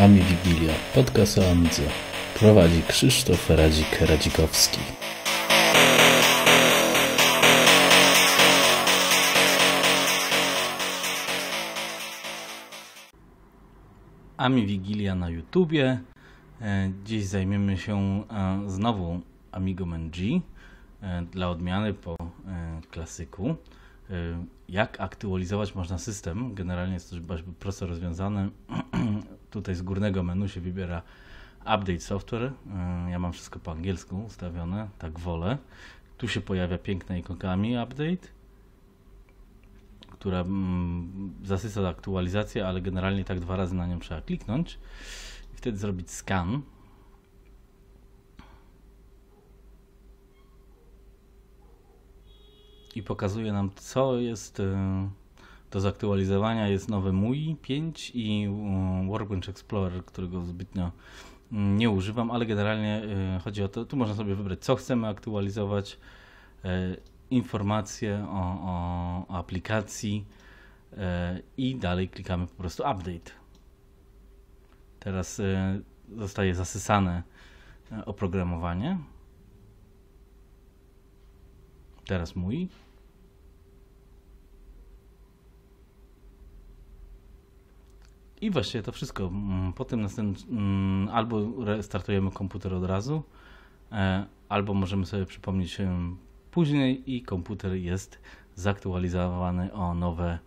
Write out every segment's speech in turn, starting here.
Ami Wigilia, podcast o Amidze. Prowadzi Krzysztof Radzik-Radzikowski. Ami Wigilia na YouTubie. E, Dziś zajmiemy się e, znowu Amigo G e, dla odmiany po klasyku. Jak aktualizować można system? Generalnie jest to bardzo prosto rozwiązane. Tutaj z górnego menu się wybiera Update Software. Ja mam wszystko po angielsku ustawione, tak wolę. Tu się pojawia piękna ikonka Update, która mm, zasysa aktualizację, ale generalnie tak dwa razy na nią trzeba kliknąć i wtedy zrobić scan. i pokazuje nam, co jest e, do zaktualizowania. Jest nowy MUI 5 i e, Workbench Explorer, którego zbytnio mm, nie używam, ale generalnie e, chodzi o to, tu można sobie wybrać, co chcemy aktualizować, informacje o, o aplikacji i dalej klikamy po prostu Update. Teraz zostaje zasysane oprogramowanie. Teraz mój. I właściwie to wszystko. Mm, Potem następnie mm, albo restartujemy komputer od razu, e, albo możemy sobie przypomnieć później i komputer jest zaktualizowany o nowe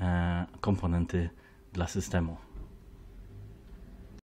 e, komponenty dla systemu.